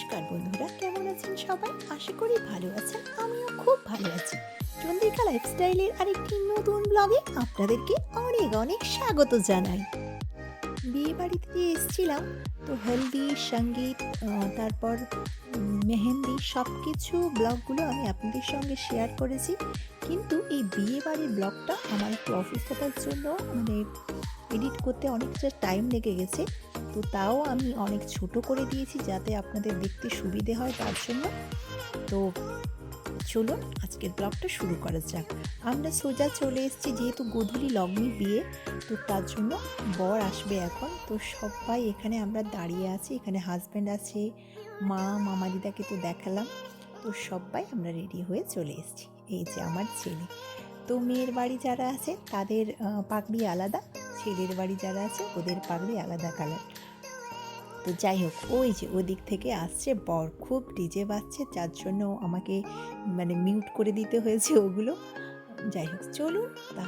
নমস্কার বন্ধুরা, কেমন আছেন সবাই? আশা করি ভালো আছেন, আমিও খুব ভালো আছি। চন্দ্রিকা লাইফস্টাইলের আরেকটি নতুন ব্লগে আপনাদেরকে অনেক অনেক স্বাগত জানাই। বিয়ে বাড়িতে এসেছিলাম, তো হলদি সংগীত তারপর মেহেন্দি সব কিছু ব্লগগুলো আমি আপনাদের সঙ্গে শেয়ার করেছি। কিন্তু এই বিয়ে বাড়ির ব্লগটা আমার একটু অসুস্থতার জন্য মানে এডিট করতে অনেকটা টাইম লেগে গেছে। তো তাও আমি অনেক ছোট করে দিয়েছি যাতে আপনাদের দেখতে সুবিধে হয় তার জন্য। তো চলুন আজকের ব্লগটা শুরু করা যাক। আমরা সোজা চলে এসেছি, যেহেতু গোধূলি লগ্নি বিয়ে, তো তার জন্য বর আসবে এখন। তো সবাই এখানে আমরা দাঁড়িয়ে আছি, এখানে হাজব্যান্ড আছে, মা, মামা দিদাকে তো দেখালাম। তো সবাই আমরা রেডি হয়ে চলে এসেছি। এই যে আমার ছেলে। তো মেয়ের বাড়ি যারা আছে, তাদের পাগড়ি আলাদা ছেলের বাড়ি যারা আছে, ওদের পাগড়ি আলাদা কালার তো যাই হোক, ওই যে ওদিক থেকে আসছে বর, খুব ডিজে বাজছে, যার জন্য আমাকে মানে মিউট করে দিতে হয়েছে ওগুলো। যাই হোক, চলুন তা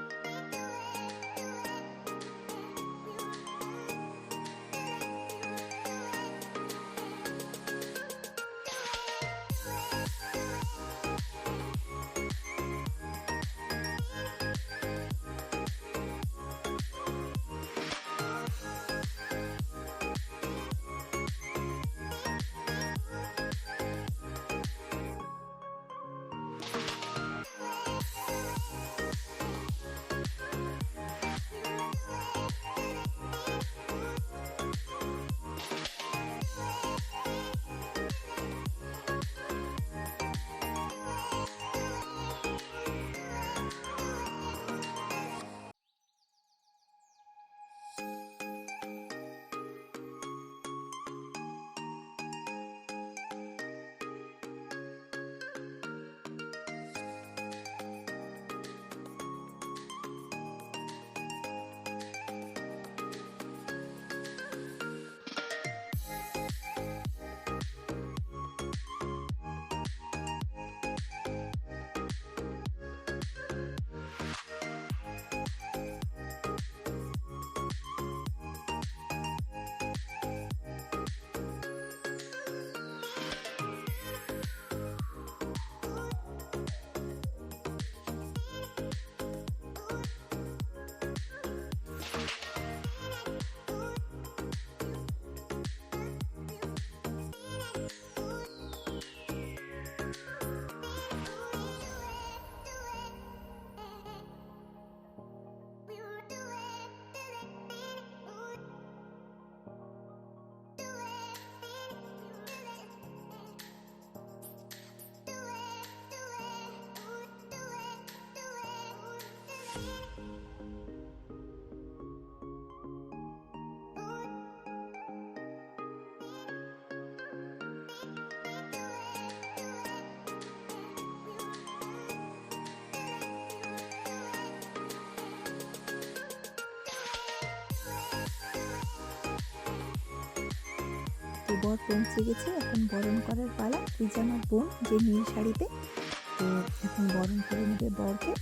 তো বর পৌঁছে গেছে এখন বরণ করার পালা। তুই আমার বোন, যে নীল শাড়িতে, তো এখন বরণ করে নেবে বরকে।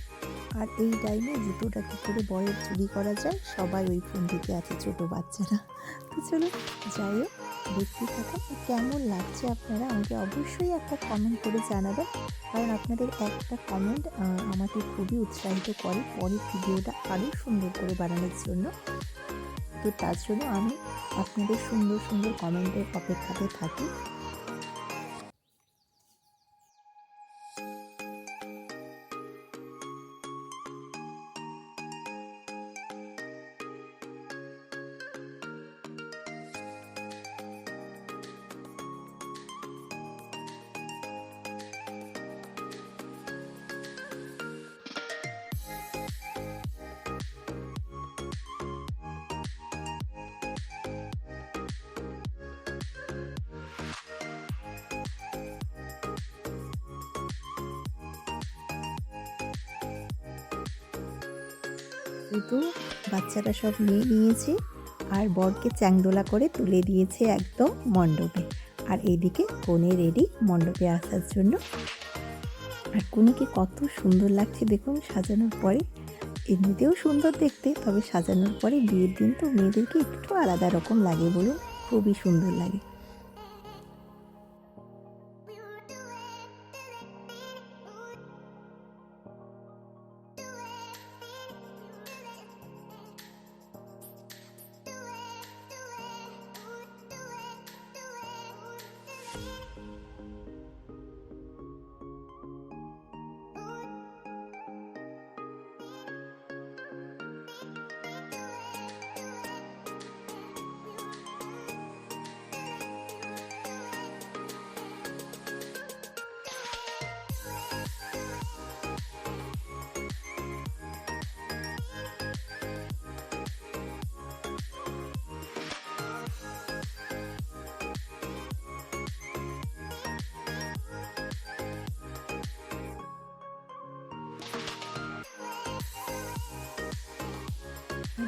আর এই টাইমে জুতোটা কী করে বরের চুরি করা যায়? সবাই ওই ফোন দিকে আছে ছোট বাচ্চারা। তো চলো, যাই হোক, দেখতে থাকো। কেমন লাগছে আপনারা আমাকে অবশ্যই একটা কমেন্ট করে জানাবেন। কারণ আপনাদের একটা কমেন্ট আমাকে খুবই উৎসাহিত করে। পরের ভিডিওটা আরও সুন্দর করে বানানোর জন্য। তো তার জন্য আমি আপনাদের সুন্দর সুন্দর কমেন্টের অপেক্ষাতে থাকি। শুধু বাচ্চারা সব নিয়ে নিয়েছে আর বরকে চ্যাংদোলা করে তুলে দিয়েছে একদম মণ্ডপে। আর এইদিকে কনে রেডি মণ্ডপে আসার জন্য। আর কনেকে কত সুন্দর লাগছে দেখুন সাজানোর পরে। এমনিতেও সুন্দর দেখতে, তবে সাজানোর পরে বিয়ের দিন তো মেয়েদেরকে একটু আলাদা রকম লাগে বলুন, খুবই সুন্দর লাগে।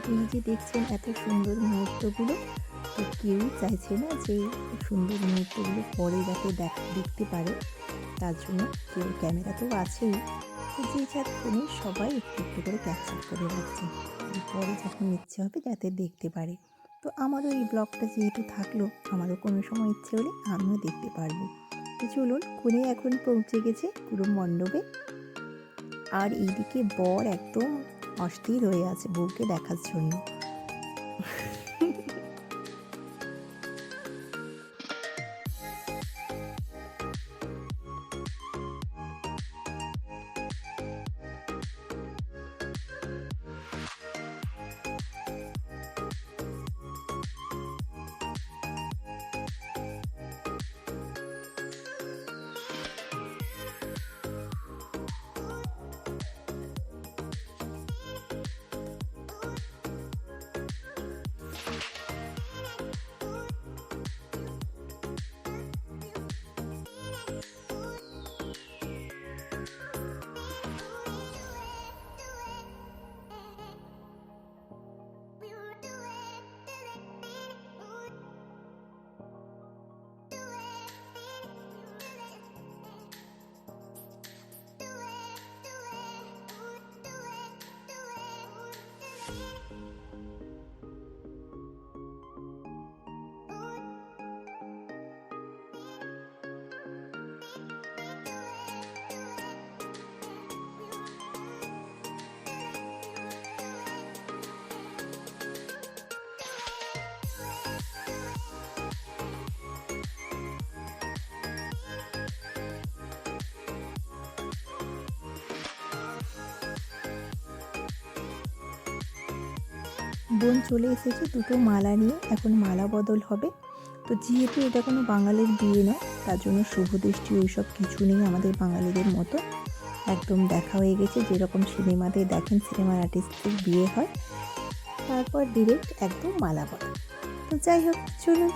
এই যে দেখছেন এত সুন্দর মুহূর্তগুলো, তো কেউ চাইছে না যে সুন্দর মুহূর্তগুলো পরে যাতে দেখ, দেখতে পারে। তার জন্য কেউ ক্যামেরা তো আছেই। যে যার ফোনে সবাই একটু একটু করে ক্যাপচার করে রাখছে। পরে যখন ইচ্ছে হবে যাতে দেখতে পারে। তো আমারও এই ব্লগটা যেহেতু থাকল, আমারও কোনো সময় ইচ্ছে হলে আমিও দেখতে পারব। তো চলুন কোনে এখন পৌঁছে গেছে পুরো মণ্ডপে। আর এইদিকে বর একদম অস্থির হয়ে আছে বউকে দেখার জন্য। বোন চলে এসেছে, দুটো মালা নিয়ে। এখন মালা বদল হবে। তো যেহেতু এটা কোনো বাঙালির বিয়ে নয়, তার জন্য শুভ দৃষ্টি ওইসব কিছু নেই আমাদের বাঙালিদের মতো। একদম দেখা হয়ে গেছে, যেরকম সিনেমাতে দেখেন সিনেমার আর্টিস্টদের বিয়ে হয়। তারপর ডিরেক্ট একদম মালা বদল। তো যাই হোক, চলুন,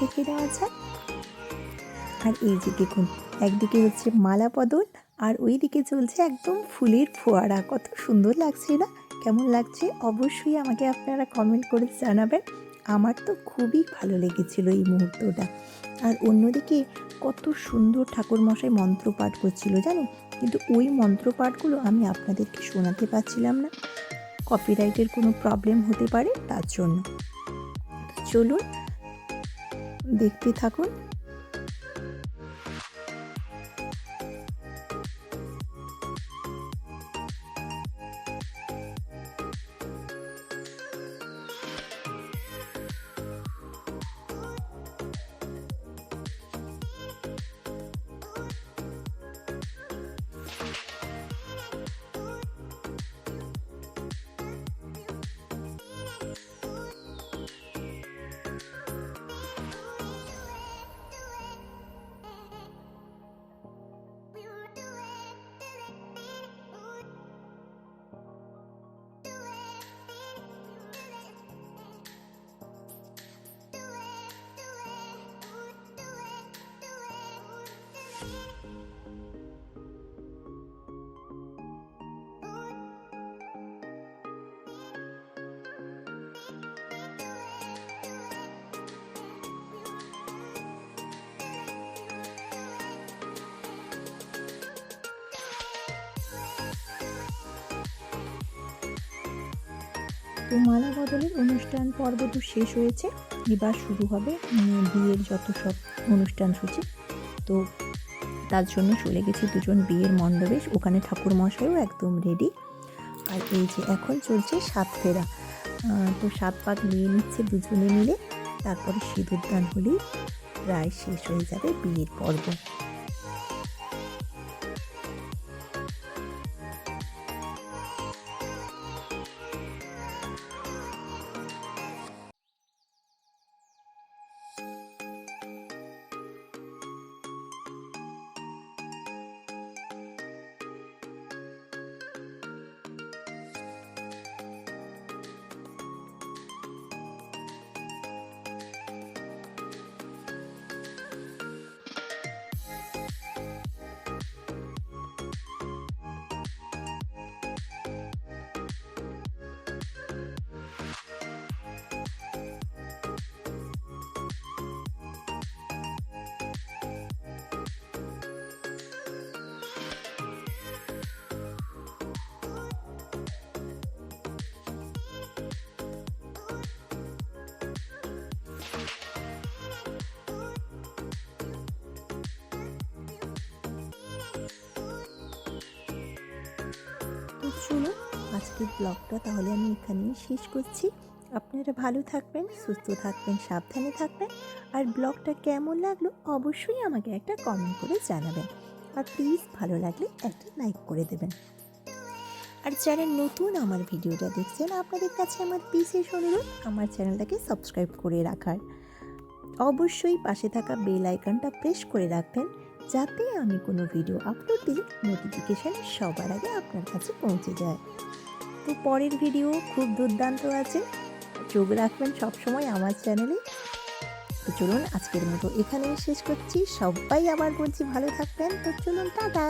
দেখে নেওয়া যাক। আর এই যে দেখুন, একদিকে হচ্ছে মালা বদল আর ওই দিকে চলছে একদম ফুলের ফোয়ারা। কত সুন্দর লাগছে না? কেমন লাগছে অবশ্যই আমাকে আপনারা কমেন্ট করে জানাবেন। আমার তো খুবই ভালো লেগেছিল এই মুহূর্তটা। আর অন্যদিকে কত সুন্দর ঠাকুরমশাই মন্ত্র পাঠ করছিল, জানেন? কিন্তু ওই মন্ত্র পাঠগুলো আমি আপনাদেরকে শোনাতে পারছিলাম না। কপিরাইটের কোনো প্রবলেম হতে পারে, তার জন্য। চলুন, দেখতে থাকুন। তো মালা বদলের অনুষ্ঠান পর্ব তো শেষ হয়েছে। এবার শুরু হবে বিয়ের যত সব অনুষ্ঠান সূচি। তো তার জন্য চলে গেছি দুজন বিয়ের মণ্ডপে। ওখানে ঠাকুর মশাইও একদম রেডি আর এই যে এখন চলছে সাত ফেরা। তো সাত পাক নিয়ে নিচ্ছে দুজনে মিলে। তারপরে সিঁদুর দান হলেই প্রায় শেষ হয়ে যাবে বিয়ের পর্ব। আজকের ব্লগটা তাহলে আমি এখানেই শেষ করছি। আপনারা ভালো থাকবেন, সুস্থ থাকবেন, সাবধানে থাকবেন। আর ব্লগটা কেমন লাগল অবশ্যই আমাকে একটা কমেন্ট করে জানাবেন। আর প্লিজ ভালো লাগলে একটা লাইক করে দেবেন। আর যারা নতুন আমার ভিডিওটা দেখছেন, আপনাদের কাছে আমার বিশেষ অনুরোধ, আমার চ্যানেলটাকে সাবস্ক্রাইব করে রাখার। অবশ্যই পাশে থাকা বেল আইকনটা প্রেস করে রাখবেন, যাতে আমি কোনো ভিডিও আপলোড দিলে নোটিফিকেশান সবার আগে আপনার কাছে পৌঁছে যায়। তো পরের ভিডিও খুব দুর্দান্ত আছে। চোখ রাখবেন সবসময় আমার চ্যানেলে তো চলুন আজকের মতো এখানেই শেষ করছি। সবাই আবার বলছি ভালো থাকবেন। তো চলুন, টাটা!